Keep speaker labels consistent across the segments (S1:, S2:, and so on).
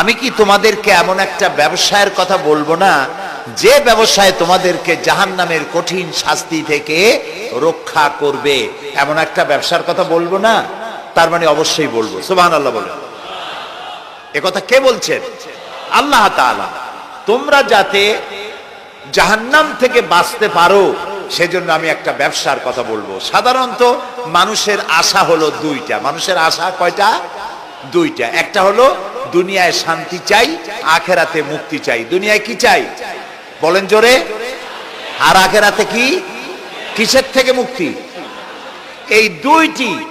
S1: আমি কি তোমাদেরকে এমন একটা ব্যবসায়ের কথা বলব না, যে ব্যবসায় তোমাদেরকে জাহান্নামের কঠিন শাস্তি থেকে রক্ষা করবে? এমন একটা ব্যবসার কথা বলব না, তার মানে অবশ্যই বলব। সুবহানাল্লাহ বলে কথা কে বলছেন? আল্লাহ তোমরা যাতে জাহান্নাম থেকে বাঁচতে পারো সেজন্য আমি একটা ব্যবসার কথা বলব। সাধারণত মানুষের আশা হলো দুইটা। মানুষের আশা কয়টা? দুইটা। একটা হলো দুনিয়ায় শান্তি চাই, আখেরাতে মুক্তি চাই। দুনিয়ায় কি চাই? বলেন জোরে। আর আখেরাতে কি? কিসের থেকে মুক্তি? এই দুইটি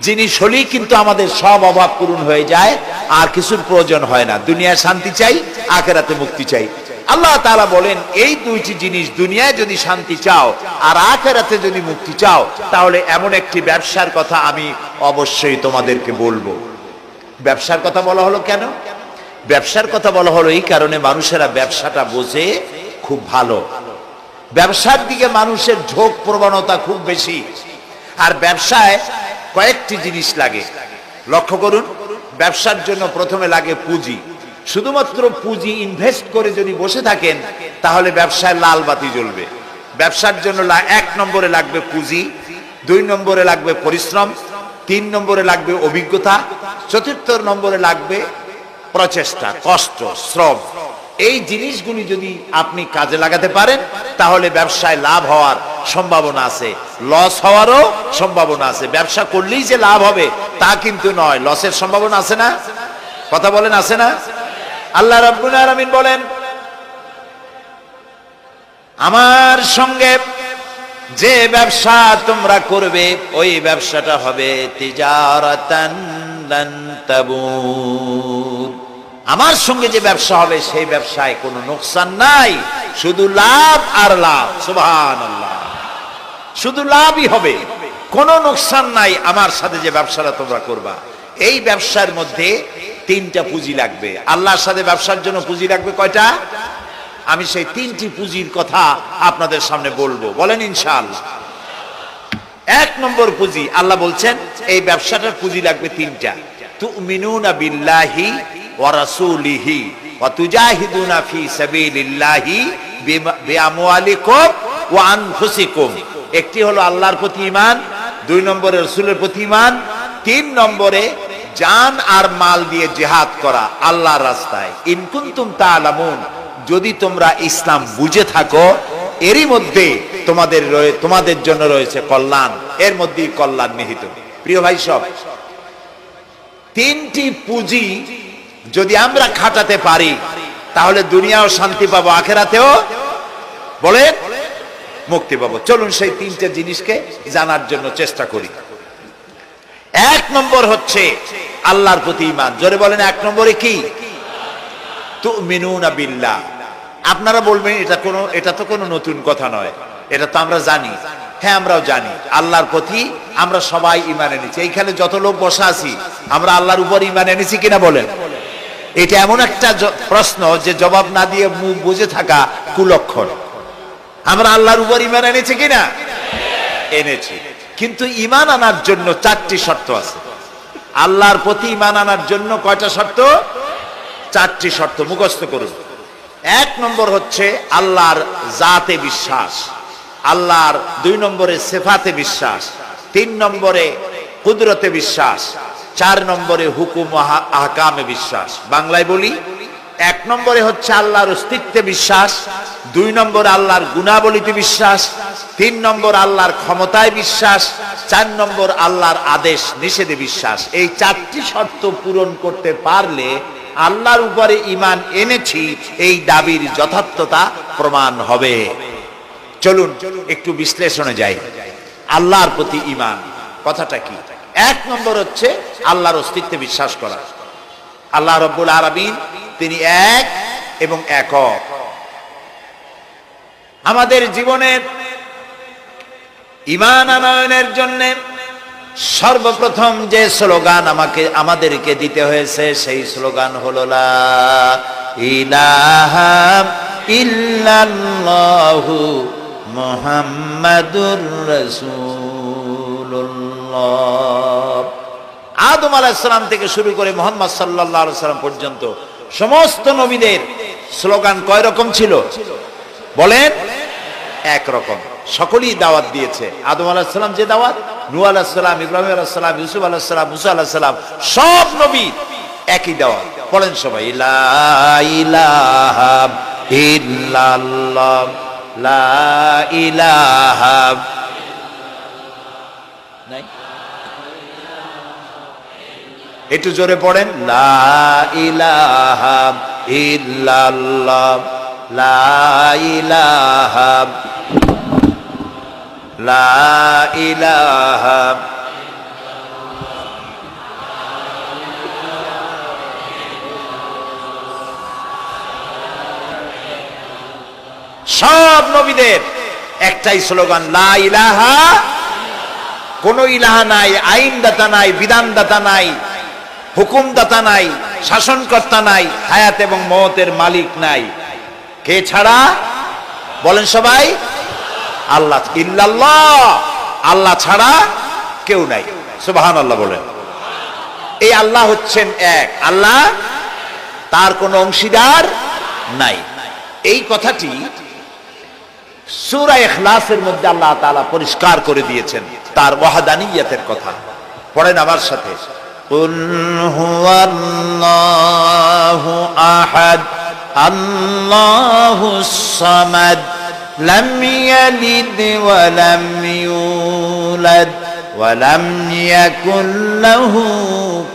S1: জিনিস হলেই কিন্তু আমাদের সব অভাব পূরণ হয়ে যায়, আর কিছুর প্রয়োজন হয় না। দুনিয়ায় শান্তি চাই, আখেরাতে মুক্তি চাই। আল্লাহ তাআলা বলেন, এই দুইটি জিনিস দুনিয়ায় যদি শান্তি চাও আর আখেরাতে যদি মুক্তি চাও, তাহলে এমন একটি ব্যবসার কথা আমি অবশ্যই তোমাদেরকে বলব। ব্যবসার কথা বলা হলো কেন? ব্যবসার কথা বলা হলো এই কারণে মানুষেরা ব্যবসাটা বোঝে খুব ভালো। ব্যবসার দিকে মানুষের ঝোঁক প্রবণতা খুব বেশি। আর ব্যবসায় কয়েকটি জিনিস লাগে। লক্ষ্য করুন, ব্যবসার জন্য প্রথমে লাগে পুঁজি। শুধুমাত্র পুঁজি ইনভেস্ট করে যদি বসে থাকেন, তাহলে ব্যবসায় লাল বাতি জ্বলবে। ব্যবসার জন্য এক নম্বরে লাগবে পুঁজি, দুই নম্বরে লাগবে পরিশ্রম, তিন নম্বরে লাগবে অভিজ্ঞতা চতুর্থ নম্বরে লাগবে প্রচেষ্টা, কষ্ট, শ্রম। এই জিনিসগুলি যদি আপনি কাজে লাগাতে পারেন, তাহলে ব্যবসায় লাভ হওয়ার সম্ভাবনা আছে। লস হওয়ারও সম্ভাবনা আছে। ব্যবসা করলেই যে লাভ হবে, তা কিন্তু নয়। লসের সম্ভাবনা আছে না? কথা বলেন, আছে না? আল্লাহ রাব্বুল আলামিন বলেন, আমার সঙ্গে যে ব্যবসা তোমরা করবে, ওই ব্যবসাটা হবে আমার সঙ্গে যে ব্যবসা হবে, সেই ব্যবসায় কোনো নোকসান নাই। শুধু লাভ আর লাভ, সুবহানাল্লাহ। শুধু লাভই হবে, কোনো নোকসান নাই আমার সাথে যে ব্যবসাটা তোমরা করবা। এই ব্যবসার মধ্যে তিনটা পুঁজি লাগবে। আল্লাহর সাথে ব্যবসার জন্য পুঁজি লাগবে কয়টা? আমি সেই তিনটি পুঁজির কথা আপনাদের সামনে বলব। বলেন ইনশাআল্লাহ। এক নম্বর পুঁজি, আল্লাহ বলছেন, এই ব্যবসাটার পুঁজি লাগবে তিনটা। তুমিনুনা বিল্লাহি ওয়া রাসূলিহি ওয়া তুজাহিদুনা ফি সাবিলিল্লাহি বিআমওয়ালিকুম ওয়া আনফুসিকুম। একটি হলো আল্লাহর প্রতি ঈমান, দুই নম্বরে রাসূলের প্রতি ঈমান, তিন নম্বরে জান আর মাল দিয়ে জিহাদ করা আল্লাহর রাস্তায়। ইন কুনতুম তাআলামুন, যদি তোমরা ইসলাম বুঝে থাকো, এরই মধ্যে তোমাদের তোমাদের জন্য রয়েছে কল্যাণ। এর মধ্যেই কল্যাণ নিহিত। প্রিয় ভাই সব, তিনটি পুঁজি যদি আমরা খাটাতে পারি, তাহলে দুনিয়াও শান্তি পাবো, আখেরাতেও? বলে মুক্তি পাবো। চলুন সেই তিনটে জিনিসকে জানার জন্য চেষ্টা করি। এক নম্বর হচ্ছে আল্লাহর প্রতি ইমান জোরে বলেন, এক নম্বরে কি? তু তুমিনুনা বিল্লাহ। আপনারা বলবেন, এটা কোনো এটা তো কোনো নতুন কথা নয়। এটা তো আমরা জানি। হ্যাঁ আমরাও জানি। আল্লাহর প্রতি আমরা সবাই ইমান এনেছি। এইখানে যত লোক বসা আছি, আমরা আল্লাহর উপর ইমান এনেছি কিনা বলেন। এটা এমন একটা প্রশ্ন যে জবাব না দিয়ে মুখ বুঝে থাকা কুলক্ষণ। আমরা আল্লাহর উপর ইমান এনেছি কিনা? এনেছি। কিন্তু ইমান আনার জন্য চারটি শর্ত আছে। আল্লাহর প্রতি ইমান আনার জন্য কয়টা শর্ত? চারটি শর্ত মুখস্থ করুন। এক নম্বর হচ্ছে আল্লাহর জাতে বিশ্বাস। আল্লাহর দুই নম্বরে সেফাতে বিশ্বাস। তিন নম্বরে কুদরতে বিশ্বাস। চার নম্বরে হুকুম আহকামে বিশ্বাস। বাংলায় বলি এক নম্বরে হচ্ছে আল্লাহর অস্তিত্বে বিশ্বাস, দুই নম্বর আল্লাহর গুণাবলীতে বিশ্বাস, তিন নম্বর আল্লাহর ক্ষমতায় বিশ্বাস, চার নম্বর আল্লাহর আদেশ নিষেধে বিশ্বাস। এই চারটি শর্ত পূরণ করতে পারলে আল্লাহর উপরে ইমান এনেছি, এই দাবির যথার্থতা প্রমাণ হবে। চলুন, একটু বিশ্লেষণে যাই। আল্লাহর প্রতি ইমান কথাটা কি? এক নম্বর হচ্ছে আল্লাহর অস্তিত্বে বিশ্বাস করা। আল্লাহ রব্বুল আরবিন তিনি এক এবং একক। আমাদের জীবনের ইমান আনয়নের জন্য সর্বপ্রথম যে স্লোগান আমাকে, আমাদেরকে দিতে হয়েছে, সেই স্লোগান হলো ইল্লাল্লাহু মুহাম্মাদুর আদম আলাহিসাল্লাম থেকে শুরু করে মোহাম্মদ সাল্লাহ সাল্লাম পর্যন্ত সমস্ত নবীদের স্লোগান কয় রকম ছিল? বলেন, এক রকম। সকলেই দাওয়াত দিয়েছে। আদম আলাহিসাল্লাম যে দাওয়াত? নু আলাহিসাল্লাম ইব্রাহিম আলাহিসাল্লাম ইউসুফ আলাহিসাল্লাম মুসা আলাহিসাল্লাম সব নবী একই দাওয়াত। বলেন সবাই ইলাহা ইল্লাল্লাহ, লা ইলাহা একটু জোরে পড়েন, লা লা লা সব নবীদের একটাই স্লোগান, লা ইলাহা, কোন ইলাহা নাই, আইনদাতা নাই, বিধানদাতা নাই হুকুমদাতা নাই, শাসনকর্তা নাই, হায়াত এবং মতের মালিক নাই। কে ছাড়া? বলেন সবাই। আল্লাহ ইল্লাল্লাহ। আল্লাহ ছাড়া কেউ নাই। সুবাহান আল্লাহ বলেন। এই আল্লাহ হচ্ছেন এক। আল্লাহ তার কোন অংশীদার নাই। এই কথাটি সূরা ইখলাসের মধ্যে আল্লাহ তাআলা পরিষ্কার করে দিয়েছেন। তার ওয়াহাদানিয়াতের কথা। পড়েন আমার সাথে। قل هو الله أحد الله الصمد لم يلد ولم يولد ولم يكن له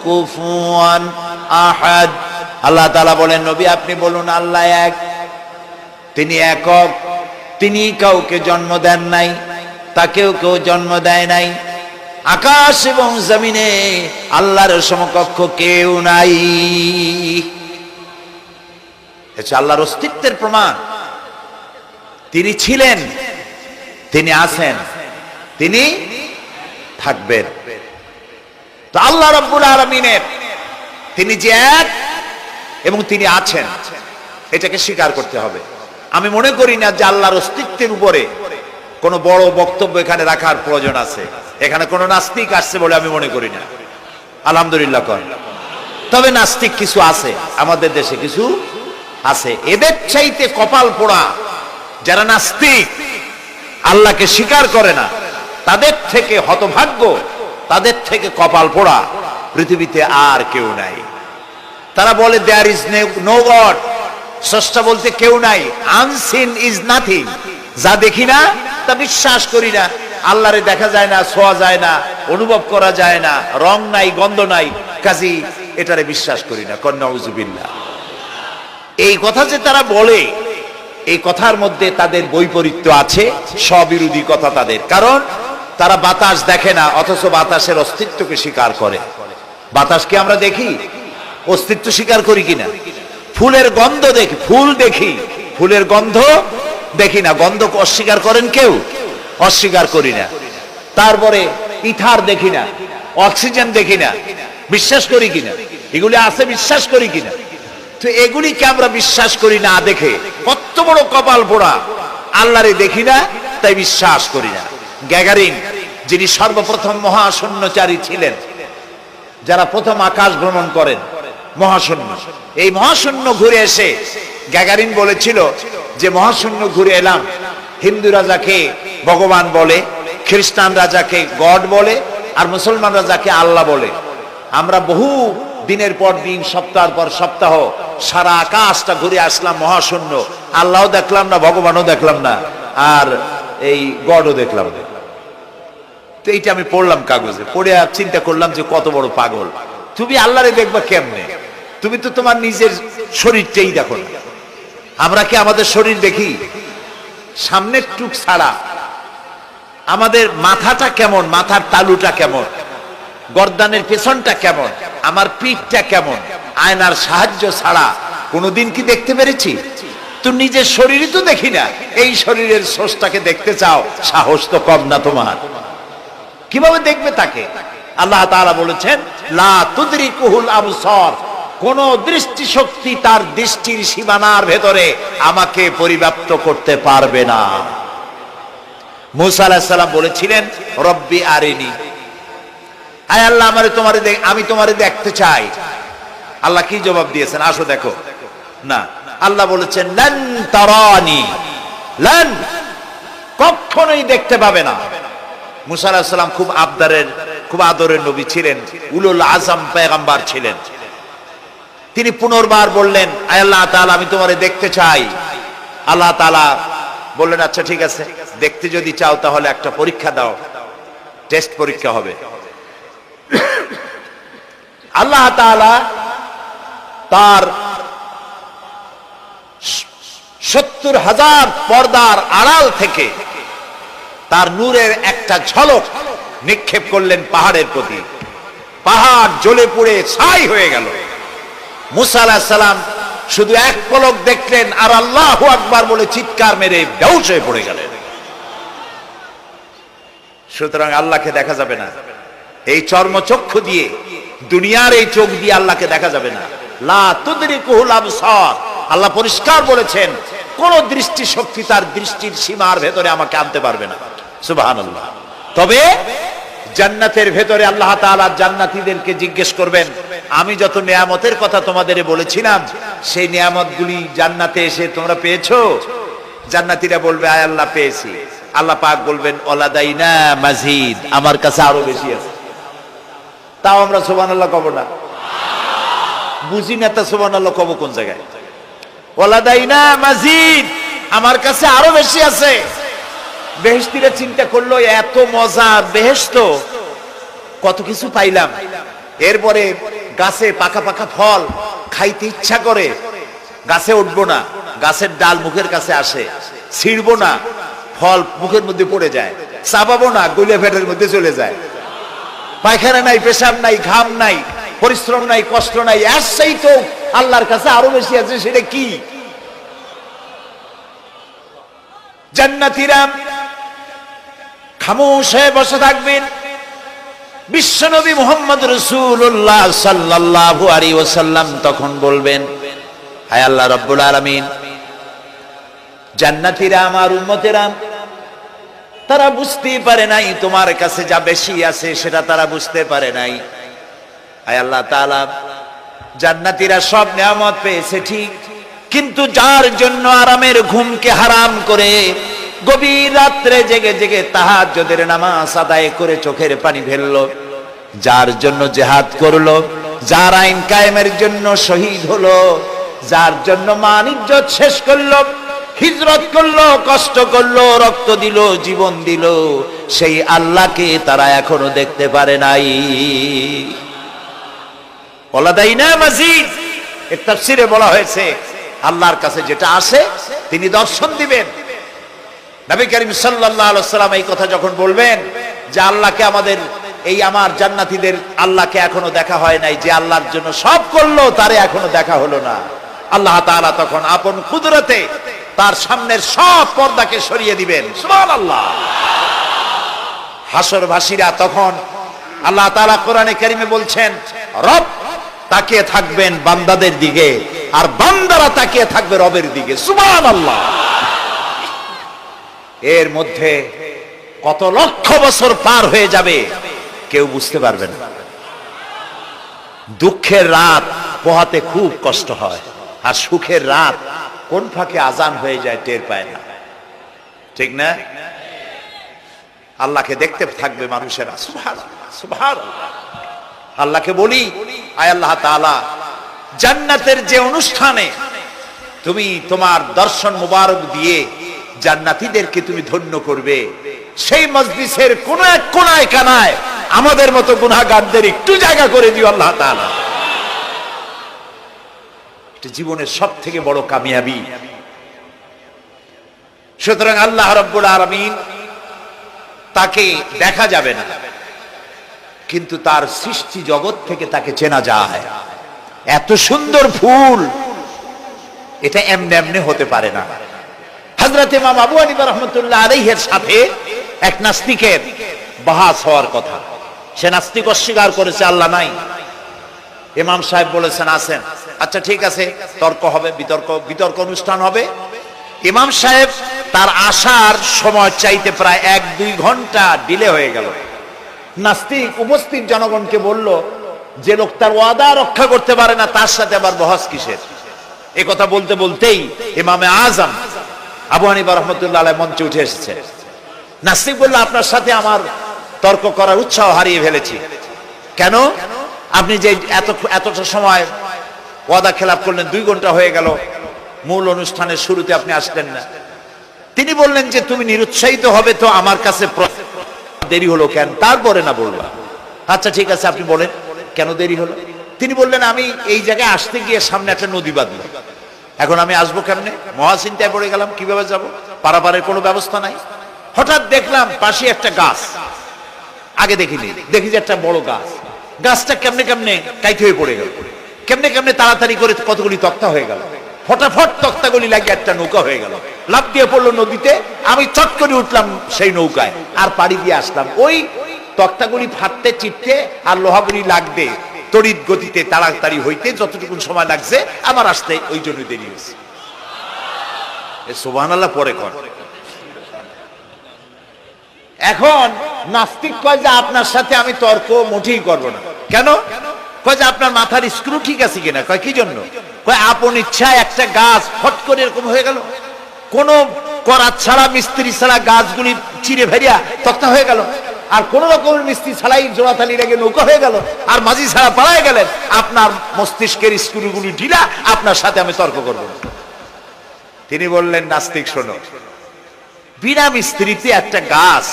S1: كفوا أحد আল্লাহ তাআলা বলেন নবী আপনি বলুন আল্লাহ এক তিনি একক তিনি কাউকে জন্ম দেন নাই তাকেও কেউ জন্ম দেয় নাই আকাশ এবং জমিনে আল্লাহর সমকক্ষ কেউ নাই। আল্লাহর অস্তিত্বের প্রমাণ। তিনি ছিলেন, তিনি আছেন, তিনি থাকবেন। তো আল্লাহ রব্বুল আলমিনের তিনি যে এক এবং তিনি আছেন, এটাকে স্বীকার করতে হবে। আমি মনে করি না যে আল্লাহর অস্তিত্বের উপরে কোনো বড় বক্তব্য এখানে রাখার প্রয়োজন আছে। এখানে কোনো নাস্তিক আসছে বলে আমি মনে করি না। আলহামদুলিল্লাহ কর। তবে নাস্তিক কিছু আছে, আমাদের দেশে কিছু আছে। এদের চাইতে কপাল পোড়া যারা নাস্তিক, আল্লাহকে স্বীকার করে না, তাদের থেকে হতভাগ্য, তাদের থেকে কপাল পোড়া পৃথিবীতে আর কেউ নাই। তারা বলে দেয়ার ইজ নো গড স্রষ্টা বলতে, কেউ নাই। আনসিন ইজ নাথিং যা দেখি না, তা বিশ্বাস করি না। আল্লাহরে দেখা যায় না, ছোঁয়া যায় না, অনুভব করা যায় না, রং নাই, গন্ধ নাই। কাজী, এটারে বিশ্বাস করি না কন্যা উজুবিল্লা এই কথা যে তারা বলে, এই কথার মধ্যে তাদের বৈপরীত্য আছে, স্ববিরোধী কথা তাদের। কারণ, তারা বাতাস দেখে না, অথচ বাতাসের অস্তিত্বকে স্বীকার করে। বাতাসকে আমরা দেখি, অস্তিত্ব স্বীকার করি কিনা? ফুলের গন্ধ দেখি, ফুল দেখি। ফুলের গন্ধ দেখি না, গন্ধ অস্বীকার করেন কেউ? অস্বীকার করি না। তারপরে ইথার দেখি না, অক্সিজেন দেখি না, বিশ্বাস করি কিনা? এগুলি আছে, বিশ্বাস করি কিনা? তো এগুলিকে আমরা বিশ্বাস করি না দেখে? কত বড় কপাল পোড়া। আল্লাহরে দেখি না, তাই বিশ্বাস করি না। গ্যাগারিন, যিনি সর্বপ্রথম মহাশূন্যচারী ছিলেন, যারা প্রথম আকাশ ভ্রমণ করেন, মহাশূন্য। এই মহাশূন্য ঘুরে এসে গ্যাগারিন বলেছিল যে মহাশূন্য ঘুরে এলাম, হিন্দু রাজাকে ভগবান বলে, খ্রিস্টান রাজাকে গড বলে, আর মুসলমান রাজাকে আল্লাহ বলে। আমরা বহু দিনের পর দিন, সপ্তাহ পর সপ্তাহ সারা আকাশটা ঘুরে আসলাম মহাশূন্য। আল্লাহও দেখলাম না, ভগবানও দেখলাম না, আর এই গডও দেখলাম না। তো এইটা আমি পড়লাম কাগজে, পড়ে আর চিন্তা করলাম যে কত বড় পাগল। তুমি আল্লাহরে দেখবা কেমনে? তুমি তো তোমার নিজের শরীরটাই দেখো না। আমরা কি আমাদের শরীর দেখি? সামনের টুক ছাড়া। আমাদের মাথাটা কেমন? মাথার তালুটা কেমন? গর্দানের পেছনটা কেমন? আমার পিঠটা কেমন? আয়নার সাহায্য ছাড়া। কোনোদিন কি দেখতে পেরেছি? তো নিজের শরীরই তো দেখি না। এই শরীরের সোসটাকে দেখতে চাও, সাহস তো কম না তোমার। কীভাবে দেখবে তাকে? আল্লাহ তাআলা বলেছেন, লা তুদরিকুহুল আবসার। কোন দৃষ্টি শক্তি তার দৃষ্টির সীমানার ভেতরে আমাকে পরিব্যাপ্ত করতে পারবে না। মুসা বলেছিলেন, রব্বি আরেনি। আয় আল্লাহ, আমারে তোমারে আমি তোমারে দেখতে চাই। আল্লাহ কি জবাব দিয়েছেন? আসো দেখো। না, আল্লাহ বলেছেন তারানি। লন কখনোই দেখতে পাবে না। মুসা আলাহিসাল্লাম খুব আবদারের, খুব আদরের নবী ছিলেন। উলুল আজম পেগাম্বার ছিলেন। তিনি পুনর্বার বললেন, আয় আল্লাহ তাআলা, আমি তোমারে দেখতে চাই। আল্লাহ তাআলা বললেন আচ্ছা ঠিক আছে, দেখতে যদি চাও তাহলে একটা পরীক্ষা দাও, টেস্ট পরীক্ষা হবে। আল্লাহ তাআলা তার সত্তর হাজার পর্দার আড়াল থেকে তার নূরের একটা ঝলক নিক্ষেপ করলেন পাহাড়ের প্রতি। পাহাড় জ্বলে পুড়ে ছাই হয়ে গেল। মুসা আলাহিসাল্লাম সালাম শুধু এক পলক দেখলেন আর আল্লাহ আকবার বলে চিৎকার মেরে বেউস হয়ে পড়ে গেলেন। সুতরাং আল্লাহকে দেখা যাবে না। এই চর্মচক্ষু দিয়ে, দুনিয়ার এই চোখ দিয়ে আল্লাহকে দেখা যাবে না। লা আল্লাহ পরিষ্কার বলেছেন, কোন দৃষ্টি শক্তি তার দৃষ্টির সীমার ভেতরে আমাকে আনতে পারবে না। সুবহানাল্লাহ। তবে জান্নাতের ভেতরে আল্লাহ তাআলা জান্নাতীদেরকে জিজ্ঞেস করবেন, আমি যত নিয়ামতের কথা তোমাদের বলেছিলাম, সেই নিয়ামতগুলি জান্নাতে এসে তোমরা পেয়েছ? জান্নাতীরা বলবে, আয় আল্লাহ, পেয়েছি। আল্লাহ পাক বলবেন, ওলাদাইনা মাজিদ, আমার কাছে আরও বেশি আছে। তাও আমরা সুবহানাল্লাহ কব না। বুঝি না তা সুবহানাল্লাহ কব কোন জায়গায়? ওলাদাইনা মাজিদ, আমার কাছে আরও বেশি আছে। বেহেশতিরা চিন্তা করল, এত মজা, বেহেশত, কত কিছু পাইলাম। এরপরে গাছে পাকা পাকা ফল খাইতে ইচ্ছা করে, গাছে উঠবো না, গাছের ডাল মুখের কাছে আসে, ছিড়বো না, ফল মুখের মধ্যে পড়ে যায় চাবাবো না গলিয়া ফেটের মধ্যে চলে যায়। পায়খানা নাই, পেশাব নাই, ঘাম নাই, পরিশ্রম নাই, কষ্ট নাই আসছেই তো আল্লাহর কাছে আরও বেশি আছে, সেটা কি? জান্নাতিরা খামোশ বসে থাকবেন। বিশ্বনবী মোহাম্মদ রসুল্লাহ সাল্লাল্লাহু আলাইহি ওয়াসাল্লাম তখন বলবেন, হায় আল্লাহ রব্বুল আলামিন, জান্নাতীরা আমার উম্মতেরা, তারা বুঝতেই পারে নাই তোমার কাছে যা বেশি আছে সেটা তারা বুঝতে পারে নাই। হায় আল্লাহ তাআলা, জান্নাতীরা সব নিয়ামত পেয়েছে ঠিক, কিন্তু যার জন্য আরামের ঘুমকে হারাম করে গভীর রাত্রে জেগে জেগে তাহাজ্জুদের নামাজ আদায় করে চোখের পানি ফেলল। যার জন্য জেহাদ করল, যার আইন কায়েমের জন্য শহীদ হলো, যার জন্য মান ইজ্জত শেষ করল, হিজরত করল, কষ্ট করল, রক্ত দিল, জীবন দিল, সেই আল্লাহকে তারা এখনও দেখতে পারে নাই। ওলাদাইনা মাজিদ, এর তাফসিরে বলা হয়েছে, আল্লাহর কাছে যেটা আসে, তিনি দর্শন দিবেন। নবী করিম সাল্লাল্লাহু আলাইহি সাল্লাম এই কথা যখন বলবেন যে আল্লাহকে আমাদের, এই আমার জান্নাতীদের আল্লাহকে এখনও দেখা হয় নাই, যে আল্লাহর জন্য সব করল, তারে এখনও দেখা হলো না। আল্লাহ তাআলা তখন আপন কুদরতে তার সামনের সব পর্দাকে সরিয়ে দিবেন। সুবহানাল্লাহ। হাসরবাসীরা তখন আল্লাহ তাআলা কোরআনে কারিমে বলছেন, রব তাকিয়ে থাকবেন বান্দাদের দিকে, আর বান্দারা তাকিয়ে থাকবে রবের দিকে। সুবহানাল্লাহ। এর মধ্যে কত লক্ষ বছর পার হয়ে যাবে, কেউ বুঝতে পারবে না। দুঃখের রাত পোহাতে খুব কষ্ট হয়, আর সুখের রাত কোন ফাঁকে আজান হয়ে যায় টের পায় না। ঠিক না? আল্লাহকে দেখতে থাকবে মানুষেরা, সুবহানাল্লাহ। আল্লাহকে বলি, আয় আল্লাহ তাআলা, জান্নাতের যে অনুষ্ঠানে তুমি তোমার দর্শন মুবারক দিয়ে জান্নাতীদেরকে তুমি ধন্য করবে। সেই মজলিসের কোন এক কোনায় কানায় আমাদের মতো গুনাহগারদের একটু জায়গা করে দিও আল্লাহ তাআলা। জীবনের সব থেকে বড় কামিয়াবি। সুতরাং আল্লাহ রব্বুল আলামিন তাকে দেখা যাবে না, কিন্তু তার সৃষ্টি জগৎ থেকে তাকে চেনা যায়। এত সুন্দর ফুল, এটা এমনি এমনি হতে পারে না। হজরত ইমাম আবু হানিফা রহমতুল্লাহ আলাইহের সাথে এক নাস্তিকের বাহাস হওয়ার কথা। সে নাস্তিক অস্বীকার করেছে, আল্লাহ নাই। ইমাম সাহেব বলেছেন আছেন আচ্ছা ঠিক আছে, তর্ক হবে, বিতর্ক বিতর্ক অনুষ্ঠান হবে। ইমাম সাহেব তার আসার সময় চাইতে প্রায় এক, দুই ঘণ্টা ডিলে হয়ে গেল। নাস্তিক উপস্থিত জনগণকে বলল, যে লোক তার ওয়াদা রক্ষা করতে পারে না, তার সাথে আবার বহস কিসের? কথা বলতে বলতেই ইমামে আজম আবু হানিফা রহমতুল্লাহ মঞ্চে উঠে এসেছে। নাস্তিক বলল, আপনার সাথে আমার তর্ক করার উৎসাহ হারিয়ে ফেলেছি। কেন? আপনি যে এত এতটা সময় ওয়াদা খেলাপ করলেন, দুই ঘণ্টা হয়ে গেল, মূল অনুষ্ঠানের শুরুতে আপনি আসলেন না। তিনি বললেন যে, তুমি নিরুৎসাহিত হবে তো আমার কাছে দেরি হলো কেন? তারপরে না বলবা। আচ্ছা ঠিক আছে, আপনি বলেন, কেন দেরি হলো? তিনি বললেন, আমি এই জায়গায় আসতে গিয়ে সামনে একটা নদী বাঁধল এখন আমি আসব কেমনে? মহাচিন্তায় পড়ে গেলাম, কীভাবে যাব? পারাপারের কোনো ব্যবস্থা নাই। হঠাৎ দেখলাম পাশে একটা গাছ। আগে দেখিনি। দেখি যে একটা বড় গাছ। গাছটা কেমনে কেমনে কাইতে হয়ে পড়ে গেল। কেমনে কেমনে তাড়াতাড়ি করে কতগুলি তক্তা হয়ে গেল। ফটাফট তক্তাগুলি লাগে একটা নৌকা হয়ে গেল। লাভ দিয়ে পড়ল নদীতে। আমি চট করে উঠলাম সেই নৌকায়। আর পাড়ি দিয়ে আসলাম। ওই তক্তাগুলি ফাটতে, চিটতে আর লোহাগুলি লাগবে। তড়িৎ গতিতে তাড়াতাড়ি হইতে যতটুকু সময় লাগছে আমার আসতে ওই জন্য দেরি হয়েছে। সোবান আল্লাহ পরে কর এখন নাস্তিক কয় যে, আপনার সাথে আমি তর্ক মোটেই করব না। কেন? কয় যে, আপনার মাথার স্ক্রু ঠিক আছে কিনা? কয়, কি জন্য? কয়, আপন ইচ্ছায় একটা গাছ ফট করে এরকম হয়ে গেল। কোন করাত ছাড়া, মিস্ত্রি ছাড়া গাছগুলি চিরে ভেরিয়া তক্তা হয়ে গেল। আর কোন রকমের মিস্ত্রি ছাড়াই জোড়াতালি লেগে নৌকা হয়ে গেল। আর মাঝি ছাড়া পালায় গেলেন। আপনার মস্তিষ্কের স্ক্রুগুলি ঢিলা, আপনার সাথে আমি তর্ক করব তিনি বললেন, নাস্তিক, শোনো। বিনা মিস্ত্রিতে একটা গাছ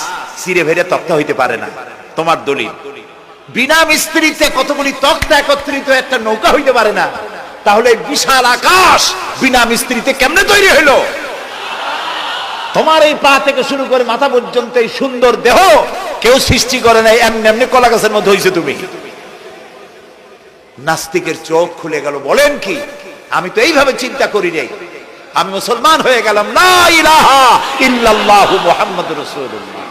S1: চিরে ভেড়ে তক্তা হইতে পারে না। তোমার দলিল। বিনা মিস্ত্রিতে কতগুলি তক্তা একত্রিত একটা নৌকা হইতে পারে না। তাহলে বিশাল আকাশ বিনা মিস্ত্রিতে কেমনে তৈরি হইল? তোমার এই পা থেকে শুরু করে মাথা পর্যন্ত এই সুন্দর দেহ কেউ সৃষ্টি করে নাই, এমনি এমনি কলা গাছের মধ্যে হয়েছে তুমি। নাস্তিকের চোখ খুলে গেল, বলেন কি? আমি তো এইভাবে চিন্তা করি নাই। আমি মুসলমান হয়ে গেলাম। লা ইলাহা ইল্লাল্লাহু মুহাম্মাদুর রাসূলুল্লাহ।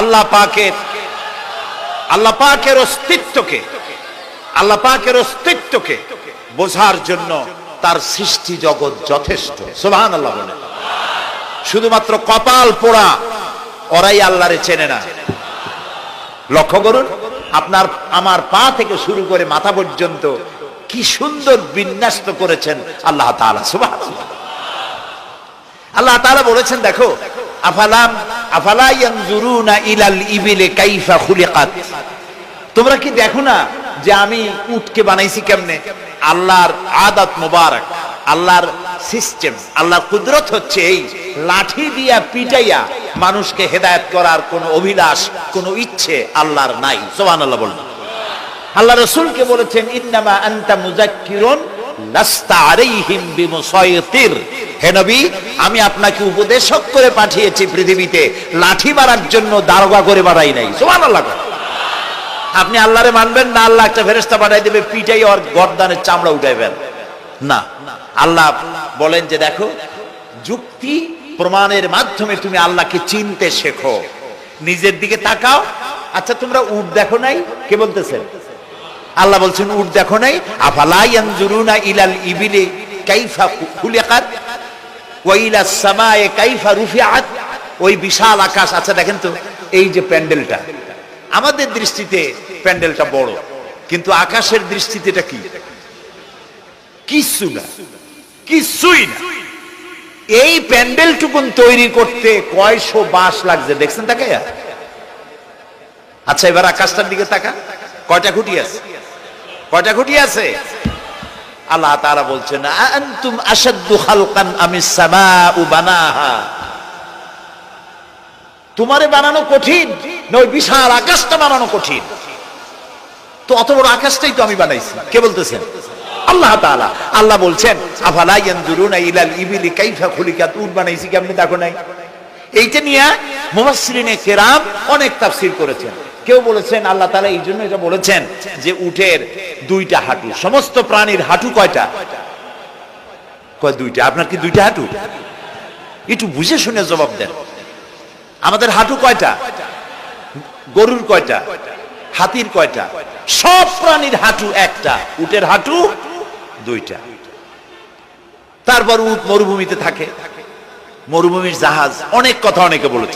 S1: আল্লাহ পাকের আল্লাহ পাকের অস্তিত্বকে আল্লাহ পাকের অস্তিত্বকে বোঝার জন্য তার সৃষ্টি জগৎ যথেষ্ট। সুবহান আল্লাহ বলে শুধুমাত্র কপাল পোড়া ওরাই আল্লাহরে চেনে না। লক্ষ্য করুন, আপনার, আমার পা থেকে শুরু করে মাথা পর্যন্ত কি সুন্দর বিন্যাস্ত করেছেন আল্লাহ তাআলা, সুবহানাল্লাহ। আল্লাহ তাআলা বলেছেন, দেখো, আফালাম, আফালা ইয়ানজুরুনা ইলাল ইবিলি কাইফা তোমরা কি দেখো না যে আমি উটকে বানাইছি কেমনে? আল্লাহর আদাত মোবারক, আল্লাহর সিস্টেম আল্লাহর কুদরত হচ্ছে এই লাঠি দিয়া পিটাইয়া মানুষকে হেদায়েত করার কোনো অভিলাষ, কোনো ইচ্ছে আল্লাহর নাই। সুবহানাল্লাহ বলুন। আল্লাহ রসুলকে বলেছেন, ইন্নামা আনতা মুজাক্কিরুন লাস্তা আলাইহিম বিমুসাইতির হে নবী, আমি আপনাকে উপদেশক করে পাঠিয়েছি পৃথিবীতে, লাঠি মারার জন্য দারোগা করে বাড়াই নাই। সুবহানাল্লাহ আপনি আল্লাহরে মানবেন না, আল্লাহ একটা ফেরেশতা পাঠাই দেবে পিটাই ওর গর্দানের চামড়া উঠাইবেন। না। আল্লাহ বলেন যে দেখো, যুক্তি প্রমাণের মাধ্যমে তুমি আল্লাহকে চিনতে শেখো। নিজের দিকে তাকাও। আচ্ছা তোমরা উট দেখো নাই? কে বলতেছেন আল্লাহ বলছেন, উট দেখো নাই? আফালা ইয়ানজুরুনা ইলাল ইবিলি কাইফা খুলিকাত ওয়া সামায়ে কাইফা রুফিআত। ওই বিশাল আকাশ। আচ্ছা দেখেন তো, এই যে প্যান্ডেলটা। আমাদের দৃষ্টিতে প্যান্ডেলটা বড়, কিন্তু আকাশের দৃষ্টিতে এটা কি? কিছু না, কিছুই না। এই প্যান্ডেলটুকুন তৈরি করতে কয়শো বাঁশ লাগছে, দেখছেন তাকে আচ্ছা এবার আকাশটার দিকে তাকা কয়টা খুঁটি আছে? কয়টা খুঁটি আছে? আল্লাহ তাআলা বলছেন আনতুম আশাদ্দু খালকান আমিস সামাউ বানাহা? তোমারে বানানো কঠিন না ওই বিশাল আকাশটা বানানো কঠিন। তো অত বড় আকাশটাই তো আমি বানাইছি। কে বলতেছেন? আল্লাহ তাআলা। আল্লাহ বলছেন, আফালা ইয়ানজুরুনা ইলাল ইবিলি, কাইফা খুলিকাত? উট বানাইছি কেমনে, দেখো নাই। এইটা নিয়ে মুফাসসিরিনে কেরাম অনেক তাফসীর করেছেন। কেউ বলেছেন, আল্লাহ তাআলা এই জন্য এটা বলেছেন যে উটের দুইটা হাঁটু, সমস্ত প্রাণীর হাঁটু কয়টা? কয় দুইটা। আপনার কি দুইটা হাঁটু? একটু বুঝে শুনে জবাব দেন। আমাদের হাঁটু কয়টা? গরুর কয়টা? হাতির কয়টা? সব প্রাণীর হাঁটু একটা, উটের হাঁটু দুইটা। তারপর উট মরুভূমিতে থাকে। মরুভূমির জাহাজ, অনেক কথা অনেকে বলেছে।